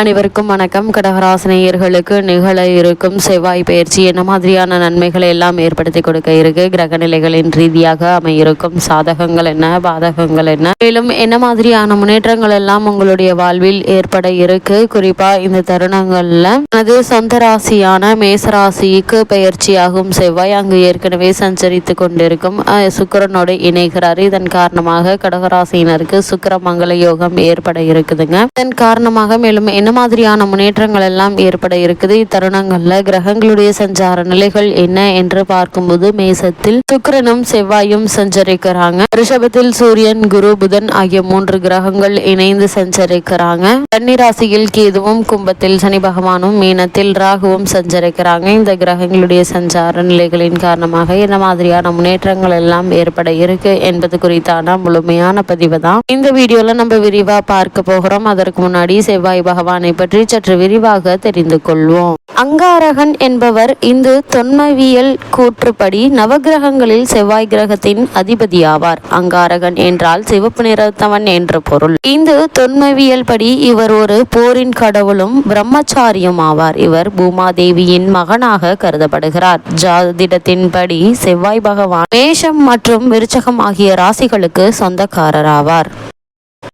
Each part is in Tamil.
அனைவருக்கும் வணக்கம். கடகராசினியர்களுக்கு நிகழ இருக்கும் செவ்வாய் பயிற்சி என்ன மாதிரியான நன்மைகளை எல்லாம் ஏற்படுத்தி கொடுக்க இருக்கு? கிரக நிலைகளின் ரீதியாக அமையிருக்கும் சாதகங்கள் என்ன? பாதகங்கள் என்ன? மேலும் என்ன மாதிரியான முன்னேற்றங்கள் எல்லாம் உங்களுடைய வாழ்வில் ஏற்பட இருக்கு? குறிப்பா இந்த தருணங்கள்ல அது சொந்த ராசியான மேசராசிக்கு பயிற்சியாகும் செவ்வாய் அங்கு ஏற்கனவே சஞ்சரித்து கொண்டிருக்கும் சுக்கரனோடு இணைகிறார். இதன் காரணமாக கடகராசியினருக்கு சுக்கர மங்கள யோகம் ஏற்பட இருக்குதுங்க. இதன் காரணமாக மேலும் என்ன மாதிரியான முன்னேற்றங்கள் எல்லாம் ஏற்பட இருக்குது? இத்தருணங்கள்ல கிரகங்களுடைய சஞ்சார நிலைகள் என்ன என்று பார்க்கும்போது மேசத்தில் சுக்கிரனும் செவ்வாயும் சஞ்சரிக்கிறாங்க. ரிஷபத்தில் சூரியன் குரு புதன் ஆகிய மூன்று கிரகங்கள் இணைந்து சஞ்சரிக்கிறாங்க. கன்னிராசியில் கேதுவும் கும்பத்தில் சனி பகவானும் மீனத்தில் ராகுவும் சஞ்சரிக்கிறாங்க. இந்த கிரகங்களுடைய சஞ்சார நிலைகளின் காரணமாக என்ன மாதிரியான முன்னேற்றங்கள் எல்லாம் ஏற்பட இருக்கு என்பது குறித்தான முழுமையான பதிவு தான் இந்த வீடியோல நம்ம விரிவா பார்க்க போகிறோம். அதற்கு முன்னாடி செவ்வாய் பகவான் பற்றி சற்று விரிவாக தெரிந்து கொள்வோம். அங்காரகன் என்பவர் இந்து தொன்மவியல் கூற்றுப்படி நவகிரகங்களில் செவ்வாய் கிரகத்தின் அதிபதி ஆவார் அங்காரகன் என்றால் சிவப்பு நிறத்தவன் என்று பொருள். இந்து தொன்மவியல் படி இவர் ஒரு போரின் கடவுளும் பிரம்மச்சாரியும் ஆவார். இவர் பூமாதேவியின் மகனாக கருதப்படுகிறார். ஜாதிடத்தின்படி செவ்வாய் பகவான் மேஷம் மற்றும் விருச்சகம் ஆகிய ராசிகளுக்கு சொந்தக்காரராவார்.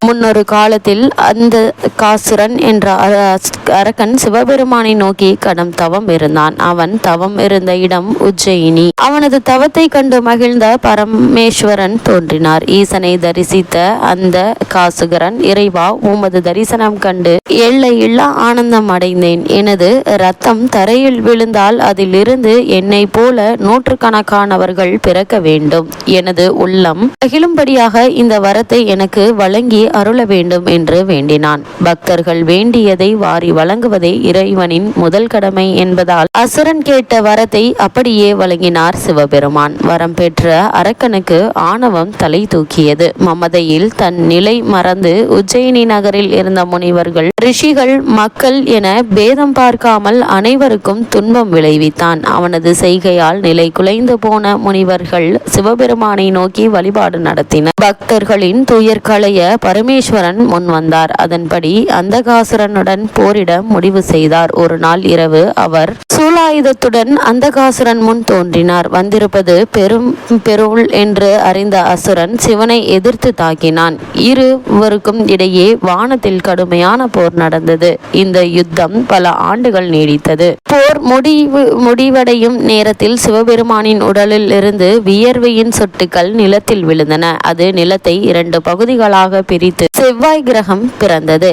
முன்னொரு காலத்தில் அந்த காசுரன் என்ற அரக்கன் சிவபெருமானை நோக்கி கடும் தவம் இருந்தான். அவன் தவம் இருந்த இடம் உஜ்ஜயினி. அவனது தவத்தை கண்டு மகிழ்ந்த பரமேஸ்வரன் தோன்றினார். ஈசனை தரிசித்த அந்த காசுகரன் இறைவா உமது தரிசனம் கண்டு எல்லையில்லா ஆனந்தம் அடைந்தேன். எனது ரத்தம் தரையில் விழுந்தால் அதிலிருந்து என்னை போல நூற்றுக்கணக்கானவர்கள் பிறக்க வேண்டும். எனது உள்ளம் மகிழும்படியாக இந்த வரத்தை எனக்கு வழங்கி அருள வேண்டும் என்று வேண்டினான். பக்தர்கள் வேண்டியதை வாரி வழங்குவதே இறைவனின் முதல் கடமை என்பதால் அசுரன் கேட்ட வரத்தை அப்படியே வழங்கினார் சிவபெருமான். வரம் பெற்ற அரக்கனுக்கு ஆணவம் தலை தூக்கியது. மமதையில் தன் நிலை மறந்து உஜ்ஜயினி நகரில் இருந்த முனிவர்கள் ரிஷிகள் மக்கள் என பேதம் பார்க்காமல் அனைவருக்கும் துன்பம் விளைவித்தான். அவனது செய்கையால் நிலை குலைந்து போன முனிவர்கள் சிவபெருமானை நோக்கி வழிபாடு நடத்தினர். பக்தர்களின் துயர்களைய பரமேஸ்வரன் முன் வந்தார். அதன்படி அந்தகாசுரனுடன் போரிட முடிவு செய்தார். ஒரு நாள் இரவு அவர் சூலாயுதத்துடன் அந்தகாசுரன் முன் தோன்றினார். வந்திருப்பது பெரும் பெருள் என்று அறிந்த அசுரன் சிவனை எதிர்த்து தாக்கினான். இருவருக்கும் இடையே வானத்தில் கடுமையான போர் நடந்தது. இந்த யுத்தம் பல ஆண்டுகள் நீடித்தது. போர் முடிவு முடிவடையும் நேரத்தில் சிவபெருமானின் உடலில் இருந்து வியர்வையின் சொட்டுக்கள் நிலத்தில் விழுந்தன. அது நிலத்தை இரண்டு பகுதிகளாக பிரித்து செவ்வாய் கிரகம் பிறந்தது.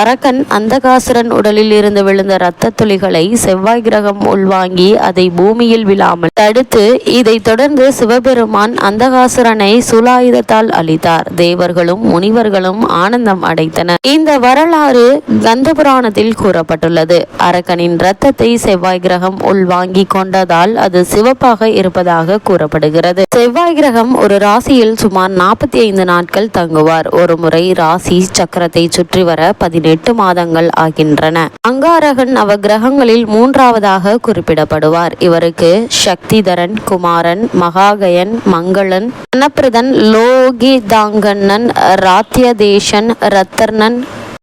அரக்கன் அந்தகாசுரன் உடலில் இருந்து விழுந்த இரத்த துளிகளை செவ்வாய் கிரகம் உள்வாங்கி அதை பூமியில் விழாமல் தடுத்து இதைத் தொடர்ந்து சிவபெருமான் அந்தகாசுரனை சுலாயுதத்தால் அழித்தார். தேவர்களும் முனிவர்களும் ஆனந்தம் அடைத்தனர் இந்த வரலாறு கந்த புராணத்தில் கூறப்பட்டுள்ளது. அரக்கனின் இரத்தத்தை செவ்வாய் கிரகம் உள்வாங்கி கொண்டதால் அது சிவப்பாக இருப்பதாக கூறப்படுகிறது. செவ்வாய் கிரகம் ஒரு ராசியில் சுமார் நாற்பத்தி ஐந்து நாட்கள் தங்குவார். ஒரு முறை ராசி சக்கரத்தை சுற்றி வர பதினெட்டு மாதங்கள் ஆகின்றன. அங்காரகன் அவ கிரகங்களில் மூன்றாவதாக குறிப்பிடப்படுவார். இவருக்கு சக்திதரன் குமாரன் மகாகயன் மங்களன் அன்னப்பிரதன் லோகிதாங்கண்ணன் ராத்தியதேசன் ரத்தர்ணன்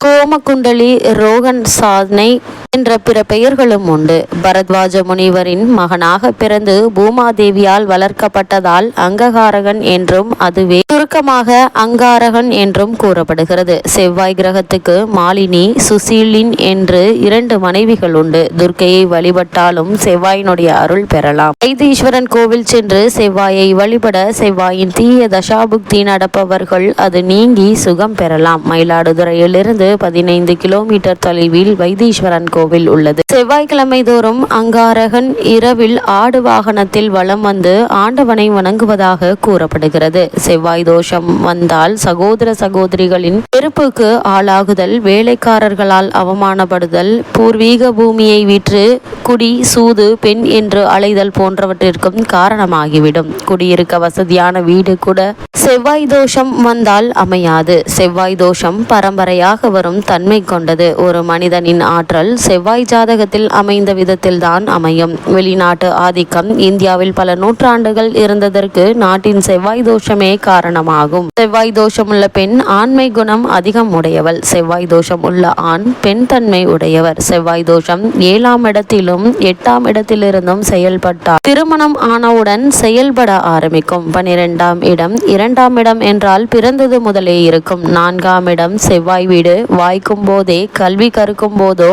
கோமகுண்டலி ரோகன் சாதனை என்ற பிற பெயர்களும் உண்டு. பரத்வாஜ முனிவரின் மகனாக பிறந்து பூமாதேவியால் வளர்க்கப்பட்டதால் அங்ககாரகன் என்றும் அதுவே சுருக்கமாக அங்காரகன் என்றும் கூறப்படுகிறது. செவ்வாய் கிரகத்துக்கு மாலினி சுசீலின் என்று இரண்டு மனைவிகள் உண்டு. துர்க்கையை வழிபட்டாலும் செவ்வாயினுடைய அருள் பெறலாம். வைத்தீஸ்வரன் கோவில் சென்று செவ்வாயை வழிபட செவ்வாயின் தீய தசாபுக்தி நடப்பவர்கள் அது நீங்கி சுகம் பெறலாம். மயிலாடுதுறையிலிருந்து பதினைந்து கிலோமீட்டர் தொலைவில் வைத்தீஸ்வரன் கோவில் உள்ளது. செவ்வாய்க்கிழமை தோறும் அங்காரகன் இரவில் ஆடு வாகனத்தில் வலம் வந்து ஆண்டவனை வணங்குவதாக கூறப்படுகிறது. செவ்வாய் தோஷம் வந்தால் சகோதர சகோதரிகளின் வெறுப்புக்கு ஆளாகுதல் வேலைக்காரர்களால் அவமானப்படுதல் பூர்வீக பூமியை விற்று குடி சூது பெண் என்று அலைதல் போன்றவற்றிற்கும் காரணமாகிவிடும். குடியிருக்க வசதியான வீடு கூட செவ்வாய் தோஷம் வந்தால் அமையாது. செவ்வாய் தோஷம் பரம்பரையாக வரும் தன்மை கொண்டது. ஒரு மனிதனின் ஆற்றல் செவ்வாய் ஜாதகத்தில் அமைந்த விதத்தில்தான் அமையும். வெளிநாட்டு ஆதிக்கம் இந்தியாவில் பல நூற்றாண்டுகள் இருந்ததற்கு நாட்டின் செவ்வாய் தோஷமே காரணமாகும். செவ்வாய் தோஷம் உள்ள பெண் ஆண்மை குணம் அதிகம் உடையவள். செவ்வாய் தோஷம் உள்ள ஆண் பெண் தன்மை உடையவர். செவ்வாய் தோஷம் ஏழாம் இடத்திலும் எட்டாம் இடத்திலிருந்தும் செயல்பட்டார் திருமணம் ஆனவுடன் செயல்பட ஆரம்பிக்கும். பனிரெண்டாம் இடம் இரண்டாம் இடம் என்றால் பிறந்தது முதலே இருக்கும். நான்காம் இடம் செவ்வாய் வீடு. வாய்க்கும் போதே கல்வி கற்கும் போதோ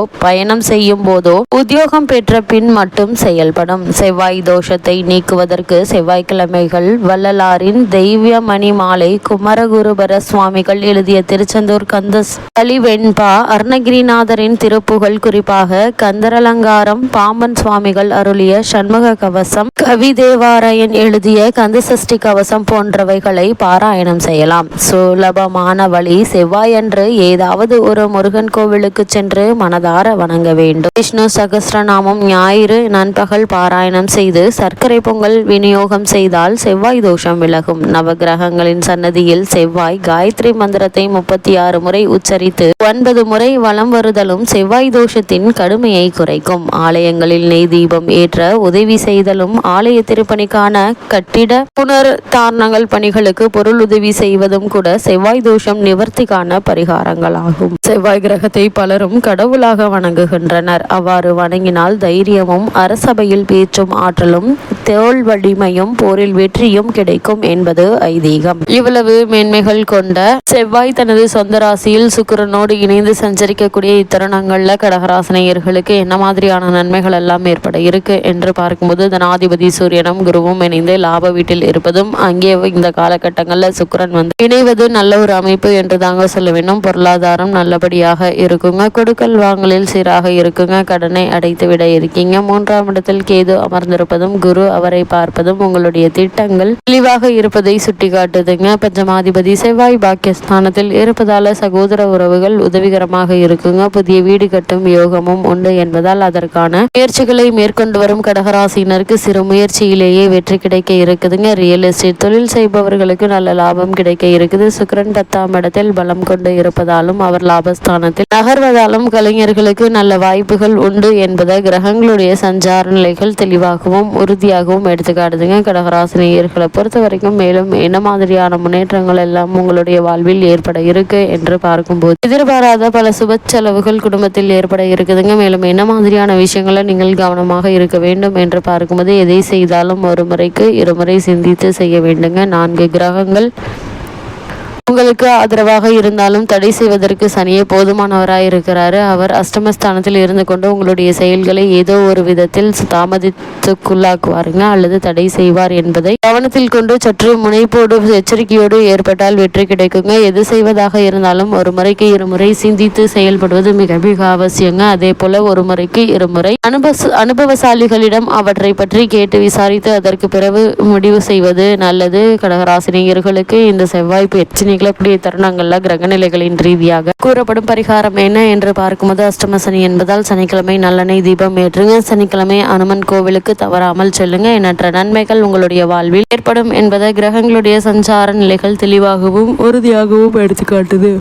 பயணம் செய்யும் போதோ உத்தியோகம் பெற்ற பின் மட்டும் செயல்படும். செவ்வாய் தோஷத்தை நீக்குவதற்கு செவ்வாய்க்கிழமைகள் வள்ளலாரின் தெய்வ மணி மாலை குமரகுருபர சுவாமிகள் எழுதிய திருச்செந்தூர் கந்த வெண்பா அருணகிரிநாதரின் திருப்புகழ் குறிப்பாக கந்தரலங்காரம் பாம்பன் சுவாமிகள் அருளிய சண்முக கவசம் கவிதேவாராயன் எழுதிய எழுதிய கந்தசஷ்டி கவசம் போன்றவைகளை பாராயணம் செய்யலாம். சுலபமான வழி செவ்வாயன்று ஏதாவது ஒரு முருகன் கோவிலுக்கு சென்று மனதார வணங்க வேண்டும். விஷ்ணு சகஸ்ரநாமம் ஞாயிறு நண்பகல் பாராயணம் செய்து சர்க்கரை பொங்கல் விநியோகம் செய்தால் செவ்வாய் தோஷம் விலகும். நவகிரகங்களின் சன்னதியில் செவ்வாய் காயத்ரி மந்திரத்தை முப்பத்தி ஆறு முறை உச்சரித்து ஒன்பது முறை வலம் வருதலும் செவ்வாய் தோஷத்தின் கடுமையை குறைக்கும். ஆலயங்களில் நெய் தீபம் ஏற்ற உதவி செய்தலும் ஆலய திருப்பணிக்கான கட்டிட புனர் தாரணங்கள் பணிகளுக்கு பொருள் உதவி செய்வதும் கூட செவ்வாய் தோஷம் நிவர்த்திக்கான பரிகாரங்களாகும். செவ்வாய் கிரகத்தை பலரும் கடவுளாக வணங்குகின்றனர். அவ்வாறு வணங்கினால் தைரியமும் அரசபையில் பேச்சும் ஆற்றலும் தோல் வலிமையும் போரில் வெற்றியும் கிடைக்கும் என்பது ஐதீகம். இவ்வளவு மேன்மைகள் கொண்ட செவ்வாய் தனது சொந்த ராசியில் சுக்கரனோடு இணைந்து சஞ்சரிக்கக்கூடிய இத்தருணங்கள்ல கடகராசனையர்களுக்கு என்ன மாதிரியான நன்மைகள் எல்லாம் ஏற்பட இருக்கு என்று பார்க்கும்போது தனாதிபதி சூரியனும் குருவும் இணைந்து லாப வீட்டில் இருப்பதும் அங்கே இந்த காலகட்டங்களில் சுக்கரன் வந்து இணைவது நல்ல ஒரு அமைப்பு என்று தாங்க சொல்ல வேண்டும். பொருளாதாரம் நல்லபடியாக இருக்குங்க. கொடுக்கல் வாங்கலில் சீராக இருக்குங்க. கடனை அடைத்து விட இருக்கீங்க. மூன்றாம் இடத்தில் கேது அமர்ந்திருப்பதும் குரு அவரை பார்ப்பதும் உங்களுடைய திட்டங்கள் தெளிவாக இருப்பதை சுட்டிக்காட்டுதுங்க. பஞ்சமாதிபதி செவ்வாய் பாக்கியஸ்தானத்தில் இருப்பதால சகோதர உறவுகள் உதவிகரமாக இருக்குங்க. புதிய வீடு கட்டும் யோகமும் உண்டு என்பதால் அதற்கான முயற்சிகளை மேற்கொண்டு வரும் கடகராசினருக்கு சிறு முயற்சியிலேயே வெற்றி கிடைக்க இருக்குதுங்க. ரியல் எஸ்டேட் தொழில் செய்பவர்களுக்கு நல்ல லாபம் கிடைக்க இருக்குது. சுக்கரன் பத்தாம் இடத்தில் பலம் கொண்டு இருப்பதாலும் அவர் லாபஸ்தானத்தில் நகர்வதாலும் கலைஞர்களுக்கு நல்ல வாய்ப்புகள் உண்டு என்பதை கிரகங்களுடைய சஞ்சார நிலைகள் தெளிவாகவும் உறுதியாகவும் எடுத்துக்காட்டுதுங்க. கடகராசினியர்களை பொறுத்த வரைக்கும் மேலும் என்ன மாதிரியான முன்னேற்றங்கள் எல்லாம் உங்களுடைய வாழ்வில் ஏற்பட இருக்கு என்று பார்க்கும்போது எதிர்பாராத பல சுப செலவுகள் குடும்பத்தில் ஏற்பட இருக்குதுங்க. மேலும் என்ன மாதிரியான விஷயங்களை நீங்கள் கவனமாக இருக்க வேண்டும் என்று பார்க்கும்போது எதை செய்தாலும் ஒரு முறைக்கு இருமுறை சிந்தித்து செய்ய வேண்டுங்க. நான்கு கிரகங்கள் உங்களுக்கு ஆதரவாக இருந்தாலும் தடை செய்வதற்கு சனியே போதுமானவராய் இருக்கிறாரு. அவர் அஷ்டமஸ்தானத்தில் இருந்து கொண்டு உங்களுடைய செயல்களை ஏதோ ஒரு விதத்தில் தாமதித்துக்குள்ளாக்குவாருங்க அல்லது தடை செய்வார் என்பதை. கவனத்தில் கொண்டு சற்று முனைப்போடு எச்சரிக்கையோடு ஏற்பட்டால் வெற்றி கிடைக்குங்க. எது செய்வதாக இருந்தாலும் ஒரு முறைக்கு இருமுறை சிந்தித்து செயல்படுவது மிக மிக அவசியங்க. அதே போல ஒரு முறைக்கு இருமுறை அனுபவ அனுபவசாலிகளிடம் அவற்றை பற்றி கேட்டு விசாரித்து அதற்கு பிறகு முடிவு செய்வது நல்லது. கடகராசினியர்களுக்கு இந்த செவ்வாய் பயிற்சி நிகழக்கூடிய தருணங்களில் கிரகநிலைகளின் ரீதியாக கூறப்படும் பரிகாரம் என்ன என்று பார்க்கும்போது அஷ்டம சனி என்பதால் சனிக்கிழமை நல்லெண்ணெய் தீபம் ஏற்றுங்க. சனிக்கிழமை அனுமன் கோவிலுக்கு தவறாமல் செல்லுங்க. எண்ணற்ற நன்மைகள் உங்களுடைய வாழ்வில் ஏற்படும் என்பதை கிரகங்களுடைய சஞ்சார நிலைகள் தெளிவாகவும் உறுதியாகவும் எடுத்துக்காட்டுது.